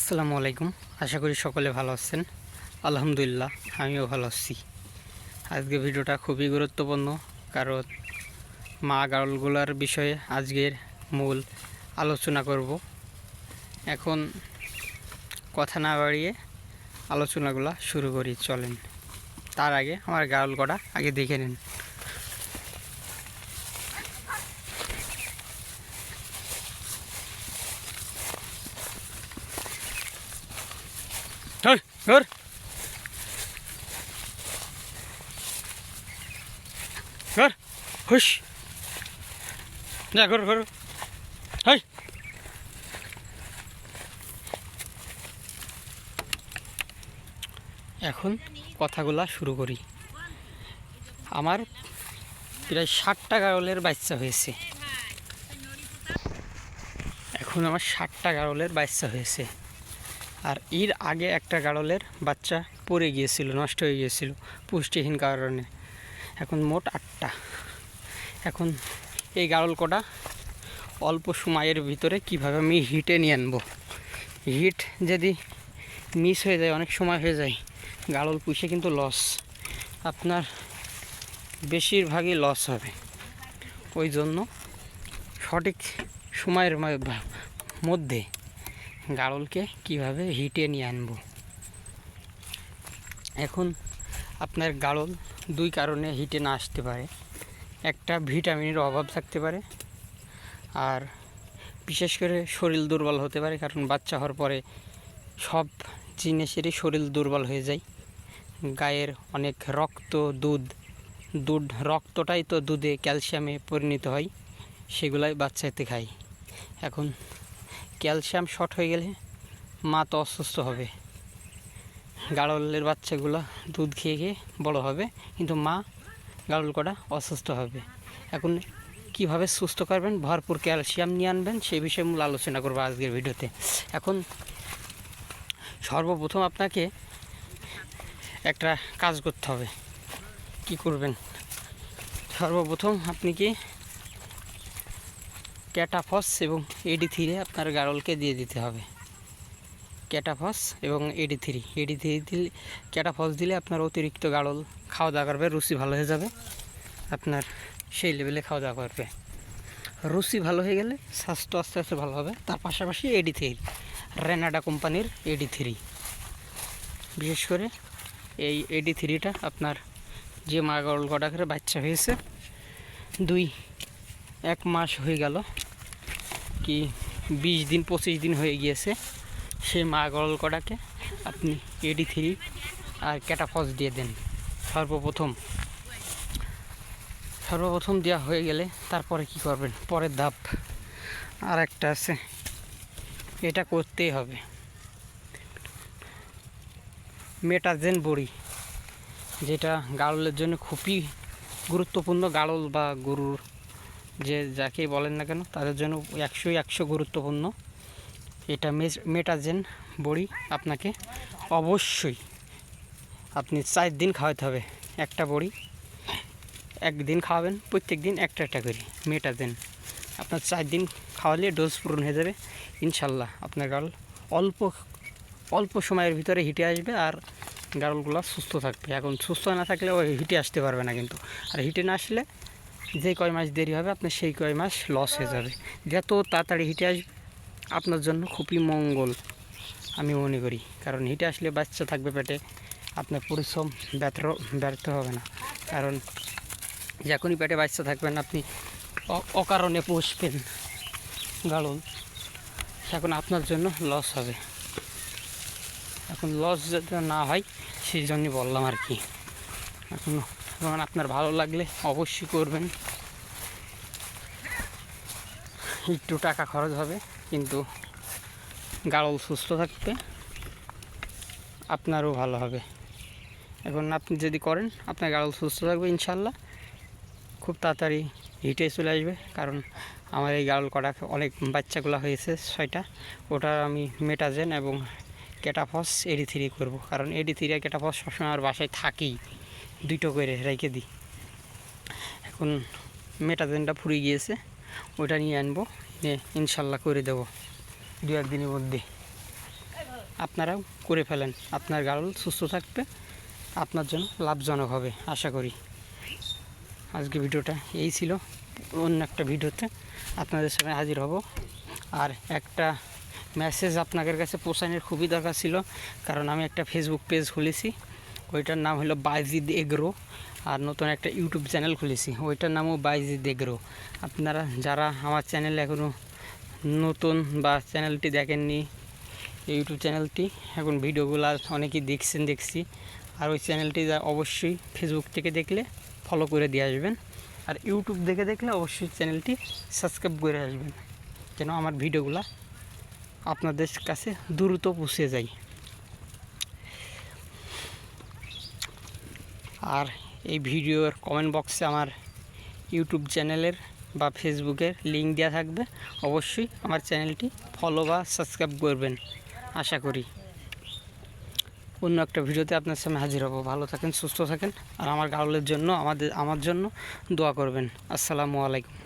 আসসালামু আলাইকুম। আশা করি সকলে ভালো আছেন। আলহামদুলিল্লাহ, আমিও ভালো আছি। আজকে ভিডিওটা খুবই গুরুত্বপূর্ণ, কারণ মা গাড়লগুলার বিষয়ে আজকের মূল আলোচনা করব। এখন কথা না বাড়িয়ে আলোচনাগুলো শুরু করি, চলেন। তার আগে আমার গাড়ল কটা, আগে দেখে নিন। Ngır. Ngır. Huş. যা ঘর ঘর হাই এখন কথাগুলা শুরু করি আমার প্রায় ষাটটা গারলের বাচ্চা হয়েছে এখন আমার ষাটটা গারলের বাচ্চা হয়েছে আর এর আগে একটা গাড়লের বাচ্চা পড়ে গিয়েছিল, নষ্ট হয়ে গিয়েছিল পুষ্টিহীন কারণে। এখন মোট আটটা। এখন এই গাড়ল কটা অল্প সময়ের ভিতরে কীভাবে আমি হিটে নিয়ে আনব? হিট যদি মিস হয়ে যায়, অনেক সময় হয়ে যায়, গাড়ল পুষে কিন্তু লস। আপনার বেশিরভাগই লস হবে। ওই জন্য সঠিক সময়ের মধ্যে গাড়লকে কীভাবে হিটে নিয়ে আনব? এখন আপনার গাড়ল দুই কারণে হিটে না আসতে পারে। একটা ভিটামিনের অভাব থাকতে পারে আর বিশেষ করে শরীর দুর্বল হতে পারে কারণ বাচ্চা হওয়ার পরে সব জিনিসেরই শরীর দুর্বল হয়ে যায়। গায়ের অনেক রক্ত, দুধ দুধ, রক্তটাই তো দুধে ক্যালসিয়ামে পরিণত হয়, সেগুলাই বাচ্চাতে খায়। এখন ক্যালসিয়াম শর্ট হয়ে গেলে মা তো অসুস্থ হবে। গাড়লের বাচ্চাগুলো দুধ খেয়ে খেয়ে বড় হবে, কিন্তু মা গাড়ল কটা অসুস্থ হবে। এখন কীভাবে সুস্থ করবেন? ভরপুর ক্যালসিয়াম নিয়ে আনবেন সেই বিষয়ে মূল আলোচনা করব আজকের ভিডিওতে। এখন সর্বপ্রথম আপনাকে একটা কাজ করতে হবে। কি করবেন? সর্বপ্রথম আপনি কি ক্যাটাফস এবং এডি থ্রি আপনার গাড়লকে দিয়ে দিতে হবে। ক্যাটাফস এবং A D three A D three দিলে, ক্যাটাফস দিলে আপনার অতিরিক্ত গাড়ল খাওয়া দাওয়া করবে, রুচি ভালো হয়ে যাবে। আপনার সেই লেভেলে খাওয়া দাওয়া করবে। রুচি ভালো হয়ে গেলে স্বাস্থ্য আস্তে আস্তে ভালো হবে। তার পাশাপাশি এডি থ্রি রেনাডা কোম্পানির এডি থ্রি বিশেষ করে এই এডি থ্রিটা আপনার যে মা গরল কটা করে বাচ্চা হয়েছে, দুই এক মাস হয়ে গেল কি বিশ দিন, পঁচিশ দিন হয়ে গিয়েছে। সেই মা গরল কটাকে আপনি এডি থ্রি আর ক্যাটাফস দিয়ে দেন। সর্বপ্রথম সর্বপ্রথম দেওয়া হয়ে গেলে তারপরে কি করবেন? পরের ধাপ আর একটা আছে। এটা করতেই হবে। মেটাজেন বড়ি, যেটা গাড়লের জন্য খুবই গুরুত্বপূর্ণ। গাড়ল বা গরুর যে যাকেই বলেন না কেন, তাদের জন্য একশো একশো গুরুত্বপূর্ণ। এটা মেটাজেন বড়ি আপনাকে অবশ্যই আপনি চার দিন খাওয়াতে হবে একটা বড়ি। একদিন খাওয়াবেন, প্রত্যেক দিন একটা একটা করে মেটাজেন। আপনার চার দিন খাওয়ালে ডোজ পূরণ হয়ে যাবে। ইনশাল্লাহ আপনার গাল অল্প অল্প সময়ের ভিতরে হিটে আসবে আর গাড়লগুলো সুস্থ থাকবে। এখন সুস্থ না থাকলে ওই হিটে আসতে পারবে না কিন্তু। আর হিটে না আসলে যে কয় মাস দেরি হবে, আপনার সেই কয় মাস লস হয়ে যাবে। যত তাড়াতাড়ি হিটে আসবে, আপনার জন্য খুবই মঙ্গল, আমি মনে করি। কারণ হিটে আসলে বাচ্চা থাকবে পেটে, আপনার পরিশ্রম ব্যর্থ ব্যর্থ হবে না। কারণ যখনই পেটে বাচ্চা থাকবেন আপনি অকারণে পুষবেন গাড়ল এখন আপনার জন্য লস হবে। এখন লস যাতে না হয়, সেই জন্যই বললাম আর কি। এখন এখন আপনার ভালো লাগলে অবশ্যই করবেন। একটু টাকা খরচ হবে, কিন্তু গাড়ল সুস্থ থাকবে আপনারও ভালো হবে। এখন আপনি যদি করেন, আপনার গাড়ল সুস্থ থাকবে ইনশাল্লাহ খুব তাড়াতাড়ি হিটে চলে আসবে, কারণ আমার এই গাড়ল কটা অনেক বাচ্চাগুলো হয়েছে ছয়টা। ওটা আমি মেটাজেন এবং ক্যাটাফস এডি থ্রি করব, কারণ এডি থ্রি আর ক্যাটাফস সবসময় আমার বাসায় থাকেই। দুটো করে রেখে দিই। এখন মেটাজেনটা ফুরিয়ে গিয়েছে ওটা নিয়ে আনব, নিয়ে ইনশাল্লাহ করে দেবো, দু একদিনের মধ্যে। আপনারাও করে ফেলেন, আপনার গাড়ল সুস্থ থাকবে, আপনার জন্য লাভজনক হবে, আশা করি। আজকে ভিডিওটা এই ছিল, অন্য একটা ভিডিওতে আপনাদের সামনে হাজির হব। আর একটা মেসেজ আপনাদের কাছে পৌঁছানোর খুবই দরকার ছিল, কারণ আমি একটা ফেসবুক পেজ খুলেছি ওইটার নাম হলো বাইজিদ এগ্রো। আর নতুন একটা ইউটিউব চ্যানেল খুলেছি, ওইটার নামও বাইজিদ এগ্রো। আপনারা যারা আমার চ্যানেলে এখনও নতুন বা চ্যানেলটি দেখেননি ইউটিউব চ্যানেলটি, এখন ভিডিওগুলো অনেকেই দেখছেন, দেখছি। আর ওই চ্যানেলটি অবশ্যই ফেসবুক থেকে দেখলে ফলো করে দিয়ে আসবেন। আর ইউটিউব দেখে দেখলে অবশ্যই চ্যানেলটি সাবস্ক্রাইব করে আসবেন, যেন আমার ভিডিওগুলো আপনাদের কাছে দ্রুত পৌঁছে যায়। আর এই ভিডিওর কমেন্ট বক্সে আমার ইউটিউব চ্যানেলের বা ফেসবুকের লিঙ্ক দেওয়া থাকবে। অবশ্যই আমার চ্যানেলটি ফলো বা সাবস্ক্রাইব করবেন, আশা করি। অন্য একটা ভিডিওতে আপনার সামনে হাজির হব। ভালো থাকেন, সুস্থ থাকেন, আর আমার গাউলের জন্য, আমাদের, আমার জন্য দোয়া করবেন। আসসালামু আলাইকুম।